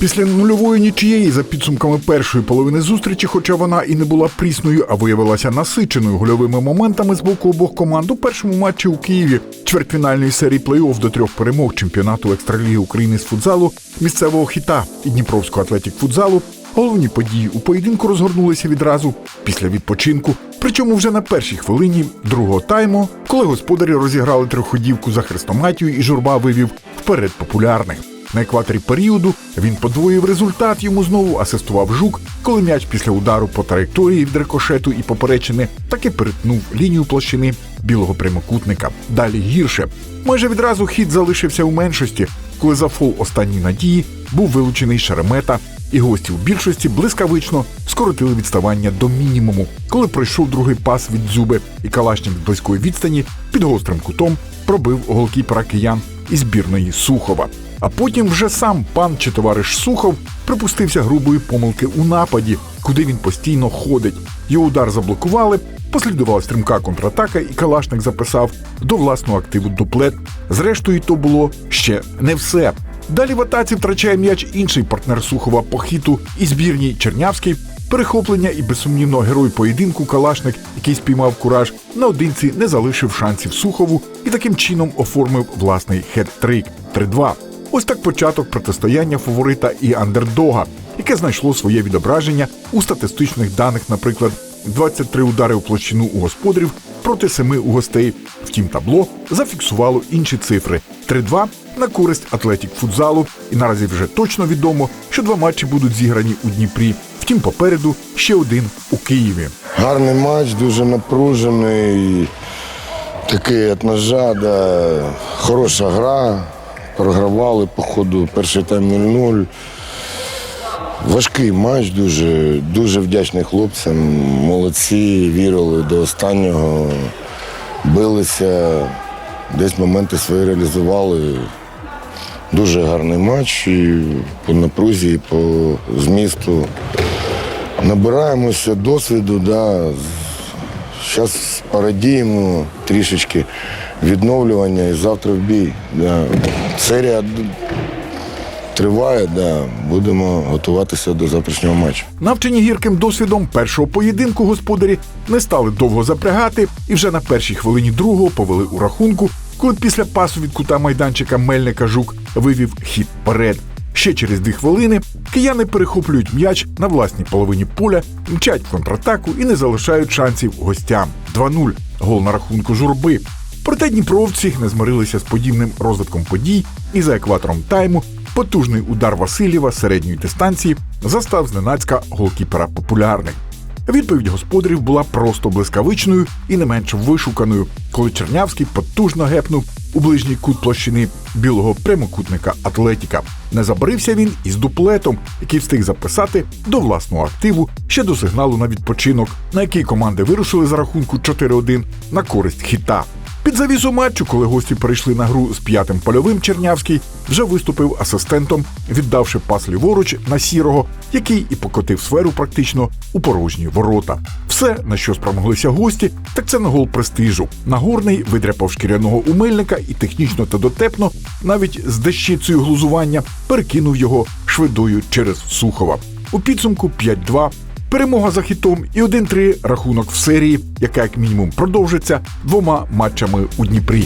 Після нульової нічиєї за підсумками першої половини зустрічі, хоча вона і не була прісною, а виявилася насиченою гольовими моментами з боку обох команд у першому матчі у Києві чвертьфінальної серії плей-офф до трьох перемог чемпіонату екстраліги України з футзалу, місцевого хіта і Дніпровського атлетік футзалу. Головні події у поєдинку розгорнулися відразу після відпочинку. Причому вже на першій хвилині другого тайму, коли господарі розіграли триходівку за хрестоматію і журба вивів вперед популярних. На екваторі періоду він подвоїв результат. Йому знову асистував жук, коли м'яч після удару по траєкторії від рикошету і поперечини таки перетнув лінію площини білого прямокутника. Далі гірше. Майже відразу хід залишився у меншості, коли за фол останньої надії був вилучений шеремета, і гості у більшості блискавично скоротили відставання до мінімуму, коли пройшов другий пас від дзюби, і Калашнік з близької відстані під гострим кутом пробив голкіпера киян із збірної Сухова. А потім вже сам пан чи товариш Сухов припустився грубої помилки у нападі, куди він постійно ходить. Його удар заблокували, послідувала стрімка контратака, і Калашник записав до власного активу дуплет. Зрештою, то було ще не все. Далі в атаці втрачає м'яч інший партнер Сухова по хіту і збірній Чернявський. Перехоплення і безсумнівно герой поєдинку Калашник, який спіймав кураж, наодинці не залишив шансів Сухову і таким чином оформив власний хет-трик 3-2. Ось так початок протистояння фаворита і андердога, яке знайшло своє відображення у статистичних даних, наприклад, 23 удари у площину у господарів проти 7 у гостей. Втім, табло зафіксувало інші цифри: 3-2 на користь атлетік футзалу. І наразі вже точно відомо, що два матчі будуть зіграні у Дніпрі. Втім, попереду ще один у Києві. Гарний матч, дуже напружений. Такий як ножа, да. хороша гра. Програвали по ходу перший тайм 0-0. Важкий матч, дуже, дуже вдячний хлопцям. Молодці, вірили до останнього, билися, десь моменти свої реалізували. Дуже гарний матч і по напрузі, і по змісту. Набираємося досвіду, да. Зараз порадіємо трішечки відновлювання і завтра в бій. Да. Серія триває, да. будемо готуватися до завтрашнього матчу. Навчені гірким досвідом першого поєдинку господарі не стали довго запрягати і вже на першій хвилині другого повели у рахунку, коли після пасу від кута майданчика Мельника Жук вивів хід вперед. Ще через дві хвилини кияни перехоплюють м'яч на власній половині поля, мчать контратаку і не залишають шансів гостям. 2-0. Гол на рахунку журби. Проте дніпровці не змирилися з подібним розвитком подій і за екватором тайму потужний удар Васильєва середньої дистанції застав зненацька голкіпера популярних. Відповідь господарів була просто блискавичною і не менш вишуканою, коли Чернявський потужно гепнув у ближній кут площини білого прямокутника Атлетіка. Не забарився він із дуплетом, який встиг записати до власного активу ще до сигналу на відпочинок, на який команди вирушили за рахунку 4-1 на користь хіта. Під завісу матчу, коли гості перейшли на гру з п'ятим польовим, Чернявський вже виступив асистентом, віддавши пас ліворуч на сірого, який і покотив сферу практично у порожні ворота. Все, на що спромоглися гості, так це на гол престижу. Нагорний видряпав шкіряного умельника і технічно та дотепно, навіть з дещицею глузування, перекинув його швидою через Сухова. У підсумку 5-2 Перемога за хітом і 1-3 рахунок в серії, яка як мінімум продовжиться двома матчами у Дніпрі.